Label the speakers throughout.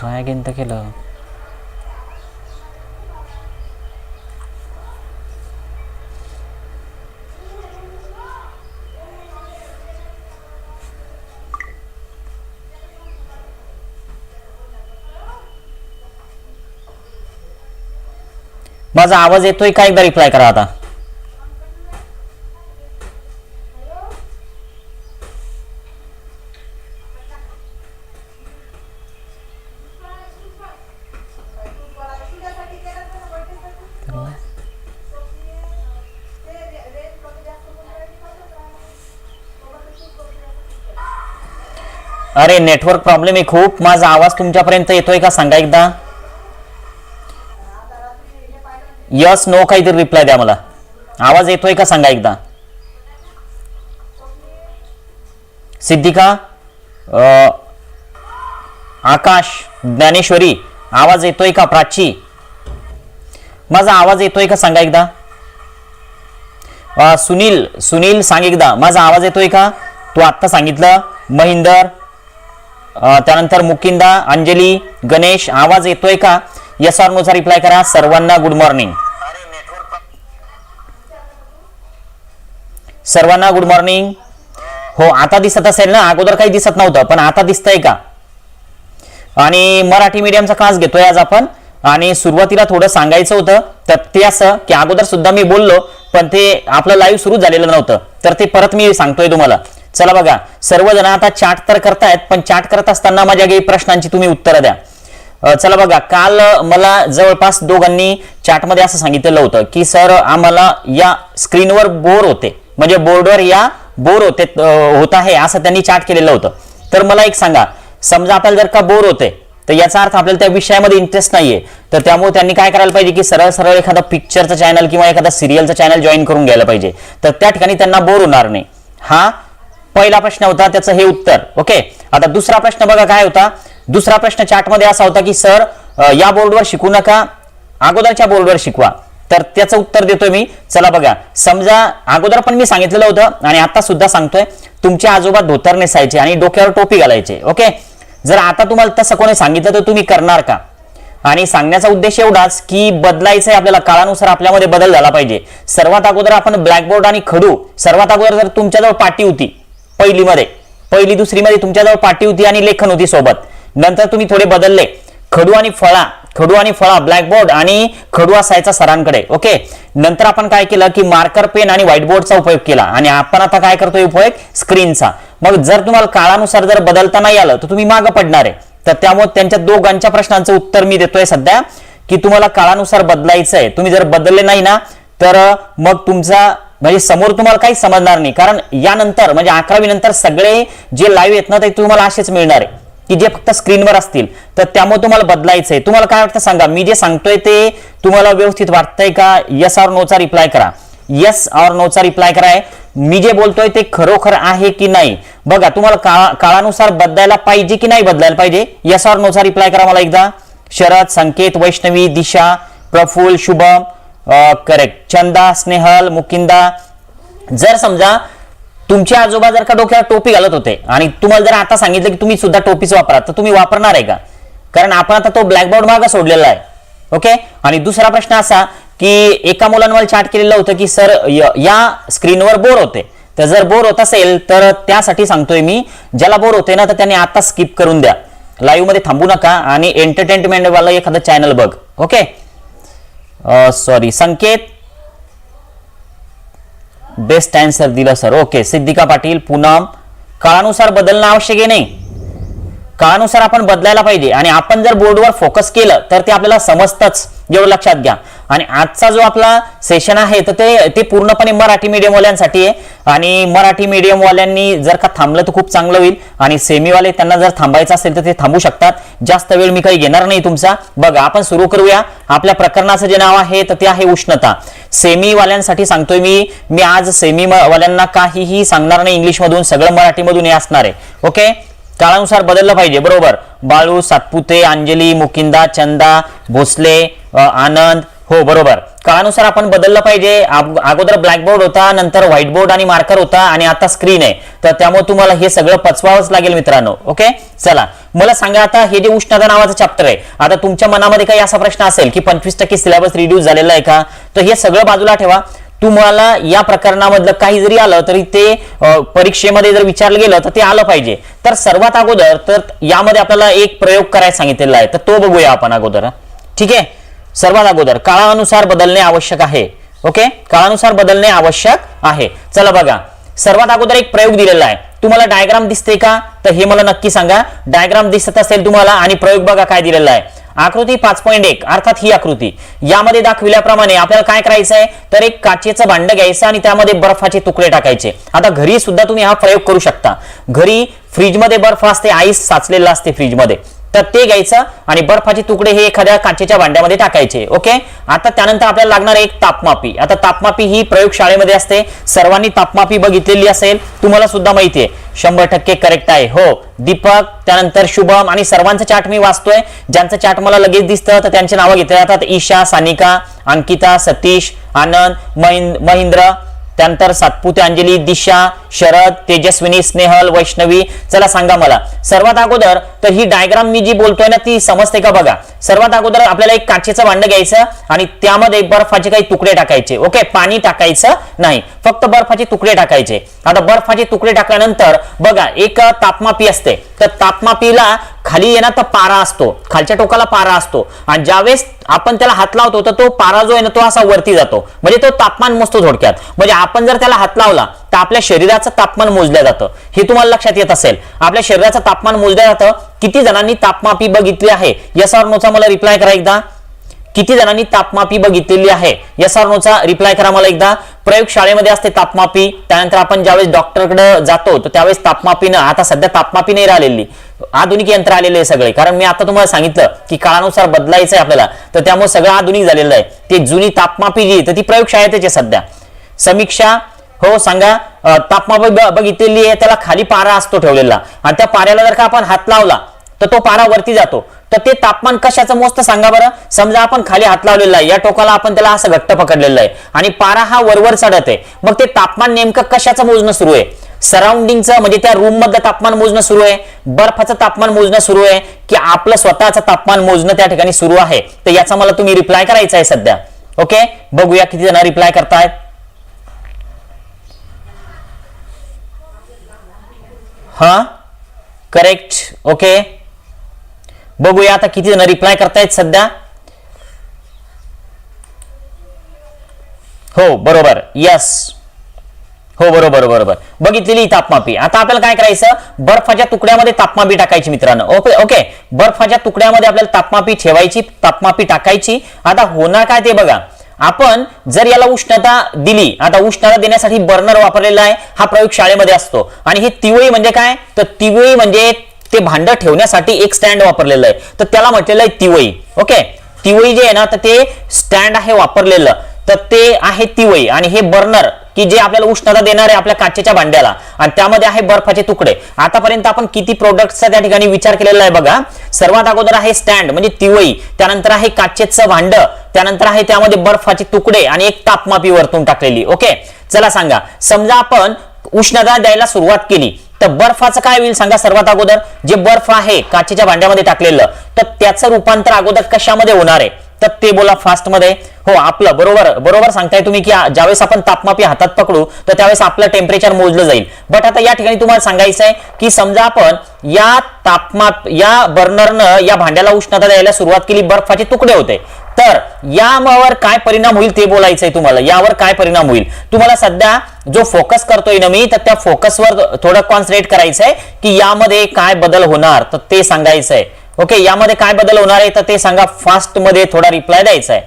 Speaker 1: Try again तर केलं. माझा आवाज येतोय का? एकदा रिप्लाय करा आता. अरे नेटवर्क प्रॉब्लेम आहे. खूप माझा आवाज तुमच्यापर्यंत येतोय का? सांगा एकदा. यस नो काहीतरी रिप्लाय द्या मला. आवाज येतोय का? सांगा एकदा. सिद्धिका आकाश ज्ञानेश्वरी आवाज येतोय का? प्राची. माझा आवाज येतोय का? सांगा एकदा. सुनील सुनील सांग एकदा. माझा आवाज येतोय का? तू आत्ता सांगितलं. महिंदर त्यानंतर मुकिंदा अंजली गणेश आवाज येतोय का? यस ऑर नोचा रिप्लाय करा. सर्वांना गुड मॉर्निंग सर्वांना गुड मॉर्निंग हो आता दिसत असेल ना? अगोदर काही दिसत नव्हतं पण आता दिसतंय का? आणि मराठी मीडियमचा क्लास घेतोय आज आपण. आणि सुरुवातीला थोडं सांगायचं होतं तर ते असं की अगोदर सुद्धा मी बोललो पण ते आपलं लाईव्ह सुरू झालेलं नव्हतं. तर ते परत मी सांगतोय तुम्हाला. चला बघा सर्वजण आता चाट तर करतायत पण चाट करत असताना माझ्या काही प्रश्नांची तुम्ही उत्तरं द्या. चला बघा काल मला जवळपास दोघांनी चाटमध्ये असं सांगितलेलं होतं की सर आम्हाला या स्क्रीनवर बोर होते. म्हणजे बोर्डवर या बोर होते होत आहे असं त्यांनी चाट केलेलं होतं. तर मला एक सांगा समजा आपल्याला जर का बोर होते तर याचा अर्थ आपल्याला त्या विषयामध्ये इंटरेस्ट नाहीये. तर त्यामुळे त्यांनी काय करायला पाहिजे की सरळ सरळ एखादा पिक्चरचं चॅनल किंवा एखादा सिरियलचं चॅनल जॉईन करून घ्यायला पाहिजे. तर त्या ठिकाणी त्यांना बोर होणार नाही. हा पहिला प्रश्न होता त्याचं हे उत्तर. ओके आता दुसरा प्रश्न बघा काय होता. दुसरा प्रश्न चॅटमध्ये असा होता की सर या बोर्डवर शिकू नका. अगोदरच्या बोर्डवर शिकवा. तर त्याचं उत्तर देतोय मी. चला बघा. समजा अगोदर पण मी सांगितलेलं होतं आणि आता सुद्धा सांगतोय. तुमचे आजोबा धोतर नेसायचे आणि डोक्यावर टोपी घालायचे. ओके जर आता तुम्हाला तसं कोणी सांगितलं तर तुम्ही करणार का? आणि सांगण्याचा उद्देश एवढाच की बदलायचंय आपल्याला काळानुसार आपल्यामध्ये बदल झाला पाहिजे. सर्वात अगोदर आपण ब्लॅकबोर्ड आणि खडू. सर्वात अगोदर जर तुमच्याजवळ पाटी होती पहिलीमध्ये पहिली दुसरीमध्ये तुमच्याजवळ पाटी होती आणि लेखन होती सोबत. नंतर तुम्ही थोडे बदलले. खडू आणि फळा. खडू आणि फळा ब्लॅकबोर्ड आणि खडू असायचा सरांकडे. ओके? नंतर आपण काय केलं की मार्कर पेन आणि व्हाईट बोर्डचा उपयोग केला. आणि आपण आता काय करतोय उपयोग? स्क्रीनचा मग जर तुम्हाला काळानुसार जर बदलता नाही आलं तर तुम्ही मागं पडणार आहे. तर त्यामुळे त्यांच्या दोघांच्या प्रश्नांचं उत्तर मी देतोय सध्या की तुम्हाला काळानुसार बदलायचं आहे तुम्ही जर बदलले नाही ना तर मग तुमचा म्हणजे समोर तुम्हाला काही समजणार नाही. कारण यानंतर म्हणजे अकरावी नंतर सगळे जे लाईव्ह आहेत ना ते तुम्हाला असेच मिळणार आहे. की जे फक्त स्क्रीनवर असतील. तर त्यामुळे तुम्हाला बदलायचंय. तुम्हाला काय वाटतं सांगा? मी जे सांगतोय ते तुम्हाला व्यवस्थित वाटतंय का? यस ऑर नोचा रिप्लाय करा. यस ऑर नोचा रिप्लाय कराय मी जे बोलतोय ते खरोखर आहे की नाही? बघा तुम्हाला काळा काळानुसार बदलायला पाहिजे की नाही बदलायला पाहिजे? यस ऑर नोचा रिप्लाय करा मला एकदा. शरद संकेत वैष्णवी दिशा प्रफुल शुभम. करेक्ट चंदा स्नेहल मुकिंदा जर समजा तुमचे आजोबा जर का डोक्यावर टोपी घालत होते आणि तुम्हाला जर आता सांगितलं की तुम्ही सुद्धा टोपीच वापरा तर तुम्ही वापरणार आहे का? कारण आपण आता तो ब्लॅकबोर्ड मागा सोडलेला आहे. ओके आणि दुसरा प्रश्न असा की एका मुलांवर चार्ट केलेलं होतं की सर या स्क्रीनवर बोर होते. तर जर बोर होत असेल तर त्यासाठी सांगतोय मी ज्याला बोर होते ना तर त्यांनी आता स्किप करून द्या. लाईव्हमध्ये थांबू नका आणि एंटरटेनमेंट वाला एखादं चॅनल बघ. Okay sorry Sanket. Best answer दिलं सर ओके सिद्धिका पाटील पूनम. काळानुसार बदलणं आवश्यक आहे नाही? काळानुसार आपण बदलायला पाहिजे. आणि आपण जर बोर्डवर फोकस केलं तर ते आपल्याला समजतच. एवढं लक्षात घ्या. आणि आजचा जो आपला सेशन आहे तर ते ते पूर्णपणे मराठी मीडियमवाल्यांसाठी आहे. आणि मराठी मीडियमवाल्यांनी जर का थांबलं तर खूप चांगलं होईल. आणि सेमीवाले त्यांना जर थांबायचं असेल तर ते थांबू शकतात. जास्त वेळ मी काही घेणार नाही तुमचा. बघा आपण सुरू करूया. आपल्या प्रकरणाचं जे नाव आहे तर ते आहे उष्णता. सेमीवाल्यांसाठी सांगतोय मी. मी आज सेमीवाल्यांना काहीही सांगणार नाही. इंग्लिशमधून सगळं मराठीमधून हे असणार आहे. ओके? काळानुसार बदललं पाहिजे. बरोबर. बाळू सातपुते अंजली मुकिंदा चंदा भोसले आनंद हो बरोबर. काळानुसार आपण बदललं पाहिजे. अगोदर ब्लॅकबोर्ड होता नंतर व्हाईट बोर्ड आणि मार्कर होता आणि आता स्क्रीन आहे. तर त्यामुळे तुम्हाला हे सगळं पचवावंच लागेल मित्रांनो ओके? चला मला सांगा आता हे जे उष्णता नावाचं चॅप्टर आहे आता तुमच्या मनामध्ये काही असा प्रश्न असेल की पंचवीस टक्के सिलेबस रिड्यूस झालेला आहे का? तर हे सगळं बाजूला ठेवा. तुम्हाला या प्रकरणामधलं काही जरी आलं तरी ते परीक्षेमध्ये जर विचारलं गेलं तर ते आलं पाहिजे. तर सर्वात अगोदर तर यामध्ये आपल्याला एक प्रयोग करायला सांगितलेला आहे. तर तो बघूया आपण अगोदर. ठीक आहे? सर्वात अगोदर काळानुसार बदलणे आवश्यक आहे. ओके काळानुसार बदलणे आवश्यक आहे. चला बघा. सर्वात अगोदर एक प्रयोग दिलेला आहे. तुम्हाला डायग्राम दिसते का? तर हे मला नक्की सांगा. डायग्राम दिसत असेल तुम्हाला आणि प्रयोग बघा काय दिलेला आहे. आकृती पाच पॉईंट एक अर्थात ही आकृती. यामध्ये दाखविल्याप्रमाणे आपल्याला काय करायचं आहे? तर एक काचेचं भांड घ्यायचं आणि त्यामध्ये बर्फाचे तुकडे टाकायचे. आता घरी सुद्धा तुम्ही हा प्रयोग करू शकता. घरी फ्रीजमध्ये बर्फ असते आईस साचलेला असते फ्रीजमध्ये. तर ते घ्यायचं आणि बर्फाचे तुकडे हे एखाद्या काचेच्या भांड्यामध्ये टाकायचे ओके? आता त्यानंतर आपल्याला लागणार एक तापमापी. आता तापमापी ही प्रयोगशाळेमध्ये असते. सर्वांनी तापमापी बघितलेली असेल तुम्हाला सुद्धा माहिती आहे शंभर टक्के करेक्ट आहे. हो दीपक त्यानंतर शुभम आणि सर्वांचं चार्ट मी वाचतोय. ज्यांचं चार्ट मला लगेच दिसतं तर त्यांची नावं घेतली जातात. ईशा सानिका अंकिता सतीश आनंद महिंद्र त्यानंतर सातपुते अंजली दिशा शरद तेजस्विनी स्नेहल वैष्णवी. चला सांगा मला सर्वात अगोदर तर ही डायग्राम मी जी बोलतोय ना ती समजते का बघा? सर्वात अगोदर आपल्याला एक काचेचं भांड घ्यायचं आणि त्यामध्ये बर्फाचे काही तुकडे टाकायचे ओके पाणी टाकायचं नाही. फक्त बर्फाचे तुकडे टाकायचे. आता बर्फाचे तुकडे टाकल्यानंतर बघा एक तापमापी असते. तर तापमापीला खाली येणार तर पारा असतो. खालच्या टोकाला पारा असतो. आणि ज्यावेळेस आपण त्याला हात लावतो तर तो पारा जो आहे ना तो असा वरती जातो. म्हणजे तो तापमान मोजतो थोडक्यात. म्हणजे आपण जर त्याला हात लावला तर आपल्या शरीराचं तापमान मोजलं जातं. हे तुम्हाला लक्षात येत असेल. आपल्या शरीराचं तापमान मोजलं जातं. किती जणांनी तापमापी बघितली आहे? याच्यावर नोचा मला रिप्लाय करा एकदा. किती जणांनी तापमापी बघितलेली आहे? या नोचा रिप्लाय करा मला एकदा. प्रयोगशाळेमध्ये असते तापमापी. त्यानंतर आपण ज्यावेळेस डॉक्टरकडे जातो तर त्यावेळेस तापमापीनं आता सध्या तापमापी नाही राहिलेली. आधुनिक यंत्र आलेले आहे सगळे. कारण मी आता तुम्हाला सांगितलं की काळानुसार बदलायचं आहे आपल्याला. तर त्यामुळे सगळं आधुनिक झालेलं आहे. ते जुनी तापमापी जी तर ती प्रयोगशाळेतच आहे सध्या. समीक्षा हो सांगा. तापमान बघितलेली आहे त्याला खाली पारा असतो ठेवलेला. आणि त्या पाऱ्याला जर का आपण हात लावला तर तो पारा वरती जातो. तर ते तापमान कशाचं मोजतं सांगा बरं? समजा आपण खाली हात लावलेला आहे या टोकाला आपण त्याला असं घट्ट पकडलेलं आहे. आणि पारा हा वरवर चढत आहे. मग ते तापमान नेमकं कशाचं मोजणं सुरू आहे? सराउंडिंगचं म्हणजे त्या रूम मधलं तापमान मोजणं सुरू आहे? बर्फाचं तापमान मोजणं सुरू आहे? की आपलं स्वतःचं तापमान मोजणं त्या ठिकाणी सुरू आहे? तर याचा मला तुम्ही रिप्लाय करायचा आहे सध्या. ओके बघूया किती जण रिप्लाय करतायत. हा करेक्ट ओके बघूया आता किती जण रिप्लाय करतायत सध्या. हो बरोबर. यस हो बरोबर बरोबर. बघितलेली तापमापी. आता आपल्याला काय करायचं? बर्फाच्या तुकड्यामध्ये तापमापी टाकायची मित्रांनो. ओके ओके बर्फाच्या तुकड्यामध्ये आपल्याला तापमापी ठेवायची तापमापी टाकायची. आता होणार काय ते बघा. आपण जर याला उष्णता दिली आता उष्णता देण्यासाठी बर्नर वापरलेला आहे हा प्रयोग शाळेमध्ये असतो. आणि हे तिवळी म्हणजे काय? तर तिवळी म्हणजे ते भांड ठेवण्यासाठी एक स्टँड वापरलेलं आहे. तर त्याला म्हटलेलं आहे तिवई. ओके? तिवळी जे आहे ना तर ते स्टँड आहे वापरलेलं. तर ते आहे तिवळी आणि हे बर्नर की जे आपल्याला उष्णता देणार आहे आपल्या काचेच्या भांड्याला. आणि त्यामध्ये आहे बर्फाचे तुकडे. आतापर्यंत आपण किती प्रोडक्टचा त्या ठिकाणी विचार केलेला आहे बघा. सर्वात अगोदर आहे स्टँड म्हणजे तिवई. त्यानंतर आहे काचेचं भांड. त्यानंतर आहे त्यामध्ये बर्फाचे तुकडे आणि एक तापमापी वरतून टाकलेली. ओके? चला सांगा. समजा आपण उष्णता द्यायला सुरुवात केली. तर बर्फाचं काय होईल सांगा सर्वात अगोदर? जे बर्फ आहे काचेच्या भांड्यामध्ये टाकलेलं तर त्याचं रूपांतर अगोदर कशामध्ये होणार आहे? तर ते बोला फास्टमध्ये. हो आपलं बरोबर बरोबर सांगताय तुम्ही की ज्यावेळेस आपण तापमापी हातात पकडू तर त्यावेळेस आपलं टेम्परेचर मोजलं जाईल. बट आता या ठिकाणी तुम्हाला सांगायचं आहे की समजा आपण या तापमाप या बर्नरनं या भांड्याला उष्णता द्यायला सुरुवात केली बर्फाचे तुकडे होते. तर यावर काय परिणाम होईल ते बोलायचंय तुम्हाला. यावर काय परिणाम होईल? तुम्हाला सध्या जो फोकस करतोय ना मी तर त्या फोकसवर थोडं कॉन्सन्ट्रेट करायचं आहे की यामध्ये काय बदल होणार तर ते सांगायचं आहे. ओके यामध्ये काय बदल होणार आहे तर ते सांगा. फास्टमध्ये थोडा रिप्लाय द्यायचा आहे.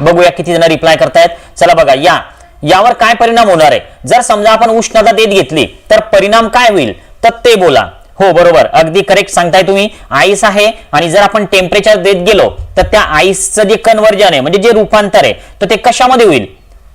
Speaker 1: बघूया किती जण रिप्लाय करतायत. चला बघा या. यावर काय परिणाम होणार आहे? जर समजा आपण उष्णता देत घेतली तर परिणाम काय होईल? तर ते बोला. हो बरोबर. अगदी करेक्ट सांगताय तुम्ही. आईस आहे आणि जर आपण टेम्परेचर देत गेलो तर त्या आईसचं जे कन्वर्जन आहे म्हणजे जे रूपांतर आहे तर ते कशामध्ये होईल?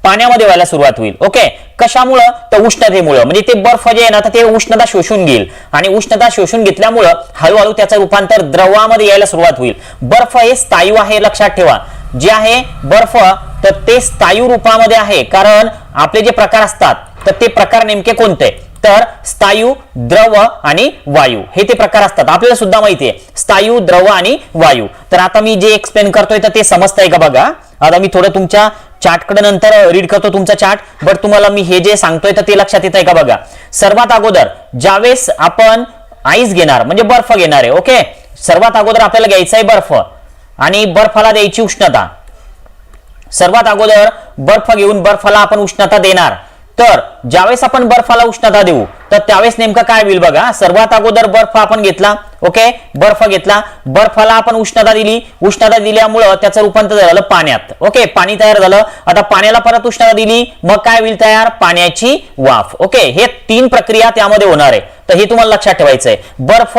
Speaker 1: पाण्यामध्ये व्हायला सुरुवात होईल. ओके कशामुळं? तर उष्णतेमुळं. म्हणजे ते बर्फ जे आहे ना तर ते उष्णता शोषून घेईल. आणि उष्णता शोषून घेतल्यामुळं हळूहळू त्याचं रूपांतर द्रवामध्ये यायला सुरुवात होईल. बर्फ हे स्थायू आहे लक्षात ठेवा. जे आहे बर्फ तर ते स्थायू रूपामध्ये आहे. कारण आपले जे प्रकार असतात तर ते प्रकार नेमके कोणते? तर स्थायू द्रव आणि वायू. हे ते प्रकार असतात. आपल्याला सुद्धा माहिती आहे. स्थायू द्रव आणि वायू. तर आता मी जे एक्सप्लेन करतोय तर ते समजतंय का बघा? आता मी थोडं तुमच्या चार्टकडे नंतर रीड करतो तुमचा चार्ट बट तुम्हाला मी हे जे सांगतोय तर ते लक्षात येत आहे का बघा? सर्वात अगोदर ज्यावेळेस आपण आईस घेणार म्हणजे बर्फ घेणार आहे ओके सर्वात अगोदर आपल्याला घ्यायचा आहे बर्फ. आणि बर्फाला द्यायची उष्णता. सर्वात अगोदर बर्फ घेऊन बर्फाला आपण उष्णता देणार. तर ज्यावेळेस आपण बर्फाला उष्णता देऊ तर त्यावेळेस नेमकं काय होईल बघा. सर्वात अगोदर बर्फ आपण घेतला ओके? बर्फ घेतला. बर्फाला आपण उष्णता दिली. उष्णता दिल्यामुळं त्याचं रूपांतर झालं पाण्यात ओके? पाणी तयार झालं. आता पाण्याला परत उष्णता दिली. मग काय होईल तयार? पाण्याची वाफ ओके? हे तीन प्रक्रिया त्यामध्ये होणार आहे. तर हे तुम्हाला लक्षात ठेवायचं आहे बर्फ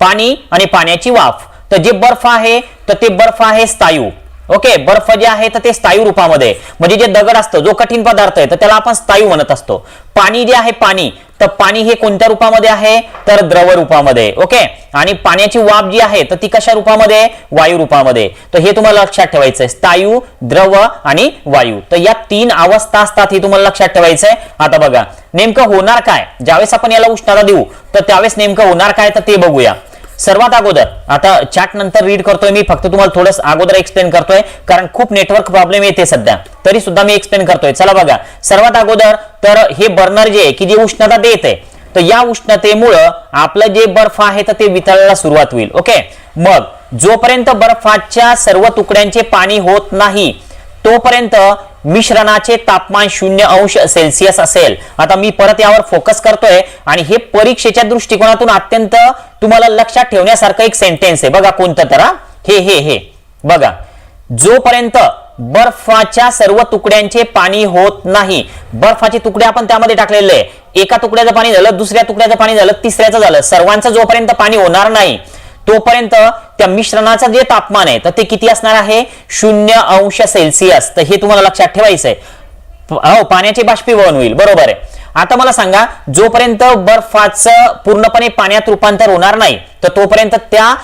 Speaker 1: पाणी आणि पाण्याची वाफ. तर जे बर्फ आहे तर ते बर्फ आहे स्थायू. ओके बर्फ जे आहे तर ते स्थायू रूपामध्ये. म्हणजे जे दगड असतं जो कठीण पदार्थ आहे तर त्याला आपण स्थायू म्हणत असतो. पाणी जे आहे पाणी. तर पाणी हे कोणत्या रूपामध्ये आहे? तर द्रव रूपामध्ये. ओके आणि पाण्याची वाफ जी आहे तर ती कशा रूपामध्ये? वायू रूपामध्ये. तर हे तुम्हाला लक्षात ठेवायचं आहे. स्थायू द्रव आणि वायू. तर या तीन अवस्था असतात हे तुम्हाला लक्षात ठेवायचं आहे. आता बघा नेमकं होणार काय? ज्यावेळेस आपण याला उष्णता देऊ तर त्यावेळेस नेमकं होणार काय? तर ते बघूया. सर्वात अगोदर आता चॅट नंतर रीड करतोय मी फक्त तुम्हाला थोडस अगोदर एक्सप्लेन करतोय कारण खूप नेटवर्क प्रॉब्लेम येते सध्या. तरी सुद्धा मी एक्सप्लेन करतोय. चला बघा. सर्वात अगोदर तर हे बर्नर जे आहे की जे उष्णता देत आहे तर या उष्णतेमुळं आपलं जे बर्फ आहे तर ते वितळायला सुरुवात होईल. ओके मग जोपर्यंत बर्फाच्या सर्व तुकड्यांचे पाणी होत नाही तोपर्यंत मिश्रणाचे तापमान शून्य अंश सेल्सिअस असेल. आता मी परत यावर फोकस करतोय आणि हे परीक्षेच्या दृष्टिकोनातून अत्यंत तुम्हाला लक्षात ठेवण्यासारखं एक सेंटेन्स आहे. बघा कोणतं तर हे हे हे. बघा. जोपर्यंत बर्फाच्या सर्व तुकड्यांचे पाणी होत नाही बर्फाचे तुकडे आपण त्यामध्ये टाकलेले आहे. एका तुकड्याचं पाणी झालं दुसऱ्या तुकड्याचं पाणी झालं तिसऱ्याचं झालं. सर्वांचं जोपर्यंत पाणी होणार नाही तोपर्यंत त्या मिश्रणाचं जे तापमान आहे तर ते किती असणार आहे? शून्य अंश सेल्सिअस. तर हे तुम्हाला लक्षात ठेवायचं आहे हो पाण्याचे बाष्पीभवन होईल. बरोबर आहे. आता मला सांगा जोपर्यंत बर्फाचं पूर्णपणे पाण्यात रूपांतर होणार नाही तर तोपर्यंत त्या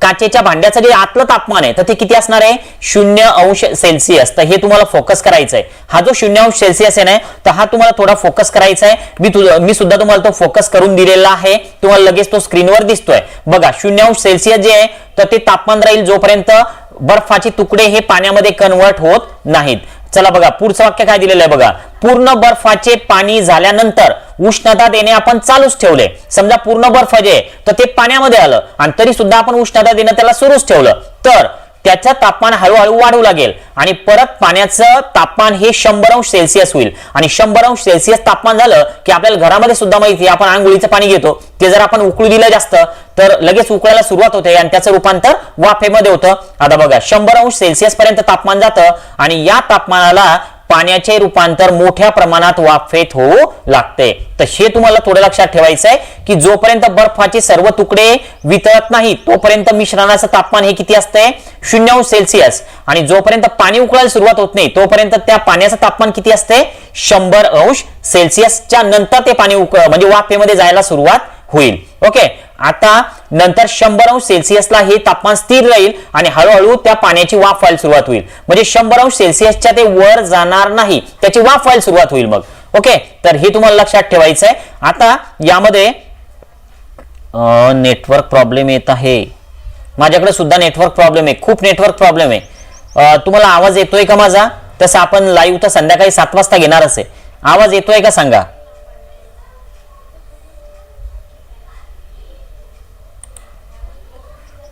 Speaker 1: काचेच्या भांड्याचं जे आतलं तापमान आहे तर ते किती असणार आहे? शून्य अंश सेल्सिअस. तर हे तुम्हाला फोकस करायचं आहे. हा जो शून्य अंश सेल्सिअस आहे ना तर हा तुम्हाला थोडा फोकस करायचा आहे. मी मी सुद्धा तुम्हाला तो फोकस करून दिलेला आहे. तुम्हाला लगेच तो स्क्रीनवर दिसतोय. बघा शून्य अंश सेल्सिअस जे आहे तर ते तापमान राहील जोपर्यंत बर्फाचे तुकडे हे पाण्यामध्ये कन्वर्ट होत नाहीत. चला बघा पुढचं वाक्य काय दिलेलं आहे बघा. पूर्ण बर्फाचे पाणी झाल्यानंतर उष्णता देणे आपण चालूच ठेवले. समजा पूर्ण बर्फ जे तर ते पाण्यामध्ये आलं. आणि तरी सुद्धा आपण उष्णता देणं त्याला सुरूच ठेवलं. तर त्याचं तापमान हळूहळू वाढू लागेल आणि परत पाण्याचं तापमान हे शंभर अंश सेल्सिअस होईल. आणि शंभर अंश सेल्सिअस तापमान झालं की आपल्याला घरामध्ये सुद्धा माहिती आपण आंघोळीचं पाणी घेतो. ते जर आपण उकळू दिलं जास्त तर लगेच उकळायला सुरुवात होते आणि त्याचं रूपांतर वाफेमध्ये होतं. आता बघा शंभर अंश सेल्सिअस पर्यंत तापमान जातं आणि या तापमानाला पाण्याचे रूपांतर मोठ्या प्रमाणात वाफेत होऊ लागते. तर हे तुम्हाला थोडं लक्षात ठेवायचं आहे की जोपर्यंत बर्फाचे सर्व तुकडे वितळत नाही तोपर्यंत मिश्रणाचं तापमान हे किती असतंय? शून्य अंश सेल्सिअस. आणि जोपर्यंत पाणी उकळायला सुरुवात होत नाही तोपर्यंत त्या पाण्याचं तापमान किती असते शंभर अंश सेल्सिअसच्या नंतर ते पाणी उक म्हणजे वाफेमध्ये जायला सुरुवात होईल. ओके आता नंतर शंभर अंश सेल्सिअसला हे तापमान स्थिर राहील आणि हळूहळू त्या पाण्याची वाफ व्हायला सुरुवात होईल. म्हणजे शंभर अंश सेल्सिअसच्या ते वर जाणार नाही त्याची वाफ व्हायला सुरुवात होईल मग. ओके तर हे तुम्हाला लक्षात ठेवायचं आहे. आता यामध्ये नेटवर्क प्रॉब्लेम येत आहे. माझ्याकडे सुद्धा नेटवर्क प्रॉब्लेम आहे. खूप नेटवर्क प्रॉब्लेम आहे. तुम्हाला आवाज येतोय का माझा? तसं आपण लाईव्ह तर संध्याकाळी सात वाजता घेणारच आहे. आवाज येतोय का सांगा?